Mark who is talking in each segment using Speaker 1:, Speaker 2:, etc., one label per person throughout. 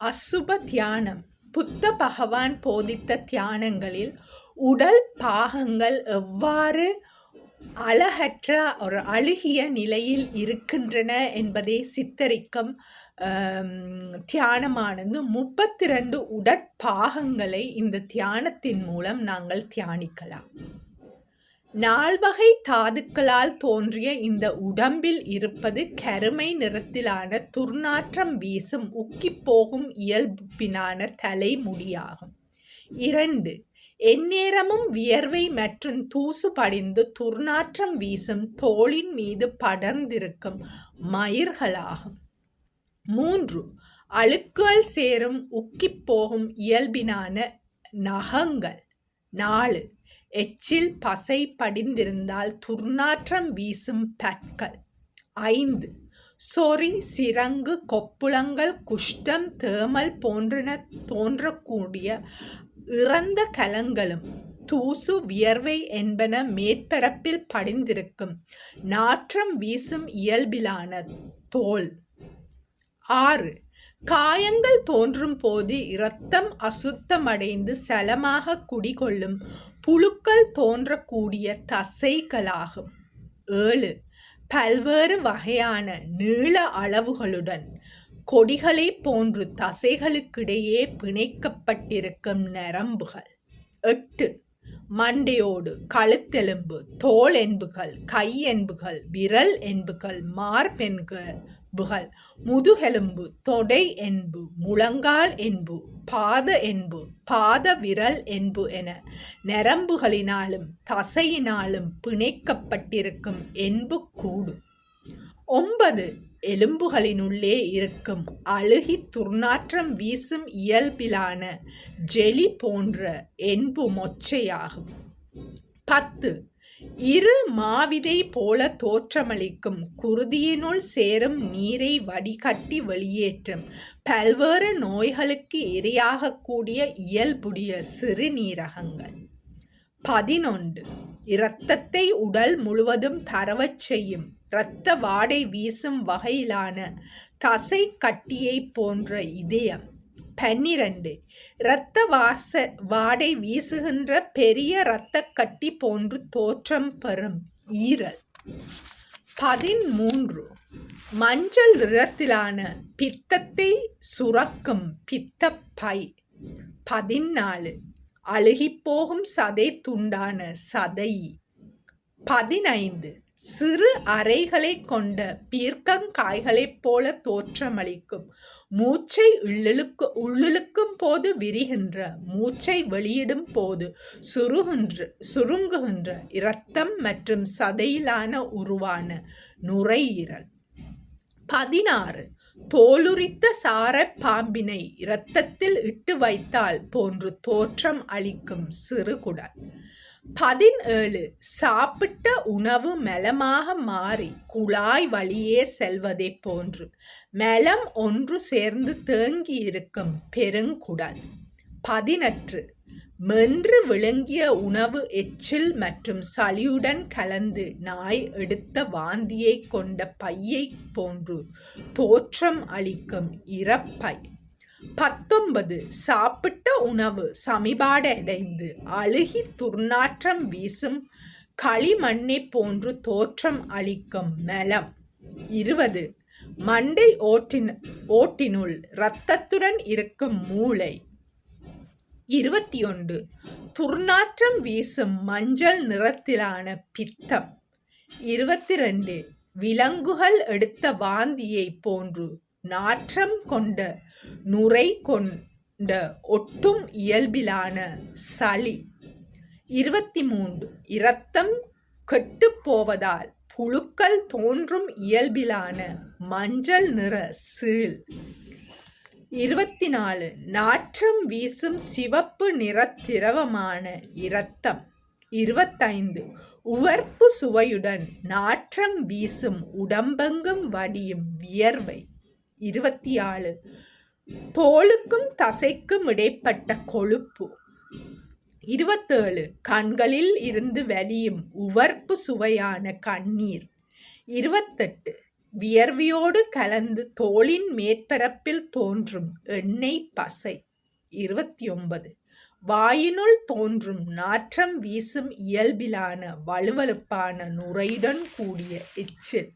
Speaker 1: அசுப தியானம். புத்த பகவான் போதித்த தியானங்களில் உடல் பாகங்கள் எவ்வாறு அழகற்ற ஒரு அழுகிய நிலையில் இருக்கின்றன என்பதை சித்தரிக்கும் தியானமானது முப்பத்தி ரெண்டு உடற்பாகங்களை இந்த தியானத்தின் மூலம் நாங்கள் தியானிக்கலாம். நால்வகை தாதுக்களால் தோன்றிய இந்த உடம்பில் இருப்பது கருமை நிறத்திலான துர்நாற்றம் வீசும் உக்கிப்போகும் இயல்பினான தலைமுடியாகும். இரண்டு எந்நேரமும் வியர்வை மற்றும் தூசு படிந்து துர்நாற்றம் வீசும் தோளின் மீது படர்ந்திருக்கும் மயிர்களாகும். மூன்று அழுக்குகள் சேரும் உக்கிப் போகும் இயல்பினான நகங்கள். நாலு எச்சில் பசை படிந்திருந்தால் துர்நாற்றம் வீசும் பற்கள். ஐந்து. சொறி சிரங்கு கொப்புளங்கள் குஷ்டம் தேமல் போன்றன தோன்றக்கூடிய இறந்த கலங்களும் தூசு வியர்வை என்பன மேற்பரப்பில் படிந்திருக்கும். நாற்றம் வீசும் இயல்பிலான தோல். ஆறு. காயங்கள் தோன்றும் போது இரத்தம் அசுத்தமடைந்து சலமாக குடிகொள்ளும் புழுக்கள் தோன்றக்கூடிய தசைகளாகும். ஏழு. பல்வேறு வகையான நீள அளவுகளுடன் கொடிகளைப் போன்று தசைகளுக்கிடையே பிணைக்கப்பட்டிருக்கும் நரம்புகள். எட்டு. மண்டையோடு கழுத்தெலும்பு தோல் என்புகள் கை என்புகள் விரல் என்புகள் முதுகெலும்பு தொடை என்பு முழங்கால் என்பு பாத என்பு பாத விரல் என்பு என நரம்புகளினாலும் தசையினாலும் பிணைக்கப்பட்டிருக்கும் என்பு கூடு. ஒன்பது எலும்புகளினுள்ளே இருக்கும் அழுகி துர்நாற்றம் வீசும் இயல்பிலான ஜெலி போன்ற என்பு மொச்சையாகும். பத்து இரு மாவிதை போல தோற்றமளிக்கும் குருதியினுள் சேரும் நீரை வடிகட்டி வெளியேற்றும். பல்வேறு நோய்களுக்கு இரையாகக்கூடிய இயல்புடைய சிறுநீரகங்கள். பதினொன்று. இரத்தத்தை உடல் முழுவதும் தரவச் செய்யும் இரத்த வாடை வீசும் வகையிலான தசை கட்டியை போன்ற இதயம். பன்னிரண்டு. இரத்த வாச வாடை வீசுகின்ற பெரிய இரத்த கட்டி போன்று தோற்றம் பெறும் ஈரல். பதிமூன்று மஞ்சள் நிறத்திலான பித்தத்தை சுரக்கும் பித்தப்பை பதினாலு. அழுகிப்போகும் சதை துண்டான சதை. பதினைந்து. சிறு அறைகளை கொண்ட பீர்க்கங்காய்களைப் போல தோற்றமளிக்கும். மூச்சை உள்ளிழுக்கு உள்ளிழுக்கும் போது விரிகின்ற மூச்சை வெளியிடும் போது சுருகின்ற சுருங்குகின்ற இரத்தம் மற்றும் சதையிலான உருவான நுரையீரல். பதினாறு. தோலுரித்த சார பாம்பினை இரத்தத்தில் இட்டு வைத்தால் போன்று தோற்றம் அளிக்கும் சிறுகுடல் பதினேழு. சாப்பிட்ட உணவு மெலமாக மாறி குழாய் வழியே செல்வதைப் போன்று மெலம் ஒன்று சேர்ந்து தேங்கி இருக்கும் பெருங்குடல். பதினெட்டு. மென்று விளங்கிய உணவு எச்சில் மற்றும் சளியுடன் கலந்து நாய் எடுத்த வாந்தியை கொண்ட பையை போன்று தோற்றம் அளிக்கும் இறப்பை பத்தொன்பது. சாப்பிட்ட உணவு சமிபாடடைந்து அழுகி துர்நாற்றம் வீசும் களிமண்ணை போன்று தோற்றம் அளிக்கும் மலம். இருபது. மண்டை ஓட்டின் ஓட்டினுள் இரத்தத்துடன் இருக்கும் மூளை. இருபத்தி ஒன்று துர்நாற்றம் வீசும் மஞ்சள் நிறத்திலான பித்தம். இருபத்தி ரெண்டு விலங்குகள் எடுத்த வாந்தியை போன்று நாற்றம் கொண்ட நுரை கொண்ட ஒட்டும் இயல்பிலான சளி. இருபத்தி மூன்று இரத்தம் கெட்டுப்போவதால் புழுக்கள் தோன்றும் இயல்பிலான மஞ்சள் நிற சீல். இருபத்தி நாலு நாற்றம் வீசும் சிவப்பு நிற திரவமான இரத்தம். இருபத்தைந்து. உவர்ப்பு சுவையுடன் நாற்றம் வீசும் உடம்பெங்கும் வடியும் வியர்வை. இருபத்தி ஆறு தோலுக்கும் தசைக்கும் இடைப்பட்ட கொழுப்பு. இருபத்தேழு. கண்களில் இருந்து வெளியும் உவர்ப்பு சுவையான கண்ணீர். இருபத்தெட்டு. வியர்வியோடு கலந்து தோளின் மேற்பரப்பில் தோன்றும் எண்ணெய் பசை. இருபத்தி ஒன்பது வாயினுள் தோன்றும் நாற்றம் வீசும் இயல்பிலான வழுவழுப்பான நுரையுடன் கூடிய எச்சில்.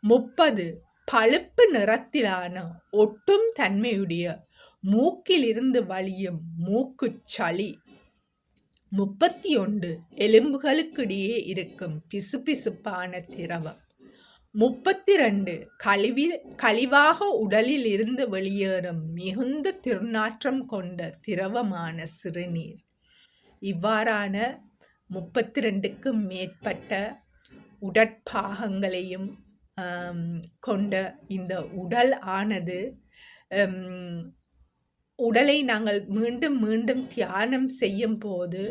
Speaker 1: முப்பது. பழுப்பு நிறத்திலான ஒட்டும் தன்மையுடைய மூக்கிலிருந்து வழியும் மூக்குச்சளி முப்பத்தி ஒன்று எலும்புகளுக்கிடையே இருக்கும் பிசுபிசுப்பான திரவம். முப்பத்தி ரெண்டு கழிவில் கழிவாக உடலில் இருந்து வெளியேறும் மிகுந்த திருநாற்றம் கொண்ட திரவமான சிறுநீர். இவ்வாறான முப்பத்தி ரெண்டுக்கும் மேற்பட்ட உடற்பாகங்களையும் கொண்ட இந்த உடல் ஆனது உடலை நாங்கள் மீண்டும் மீண்டும் தியானம் செய்யும் போது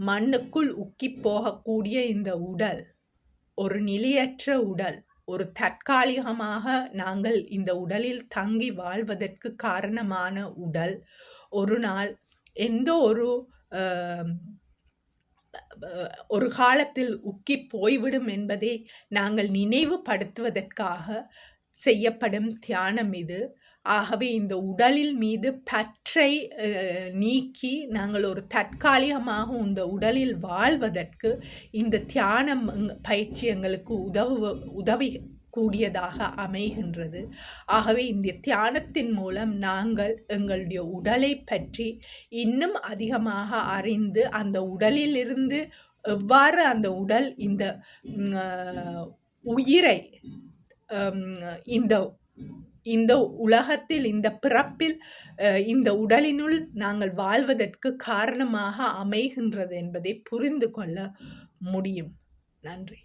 Speaker 1: மண்ணுக்குள் உக்கி போகக்கூடிய இந்த உடல் ஒரு நிலையற்ற உடல் ஒரு தற்காலிகமாக நாங்கள் இந்த உடலில் தங்கி வாழ்வதற்கு காரணமான உடல் ஒரு நாள் எந்த ஒரு ஒரு காலத்தில் உக்கி போய்விடும் என்பதை நாங்கள் நினைவுபடுத்துவதற்காக செய்யப்படும் தியானம் இது. ஆகவே இந்த உடலில் மீது பற்றை நீக்கி நாங்கள் ஒரு தற்காலிகமாக இந்த உடலில் வாழ்வதற்கு இந்த தியானம் பயிற்சி எங்களுக்கு உதவு உதவி கூடியதாக அமைகின்றது. ஆகவே இந்த தியானத்தின் மூலம் நாங்கள் எங்களுடைய உடலை பற்றி இன்னும் அதிகமாக அறிந்து அந்த உடலிலிருந்து எவ்வாறு அந்த உடல் இந்த உயிரை இந்த இந்த உலகத்தில் இந்த பிறப்பில் இந்த உடலினுள் நாங்கள் வாழ்வதற்கு காரணமாக அமைகின்றது என்பதை புரிந்து கொள்ள முடியும். நன்றி.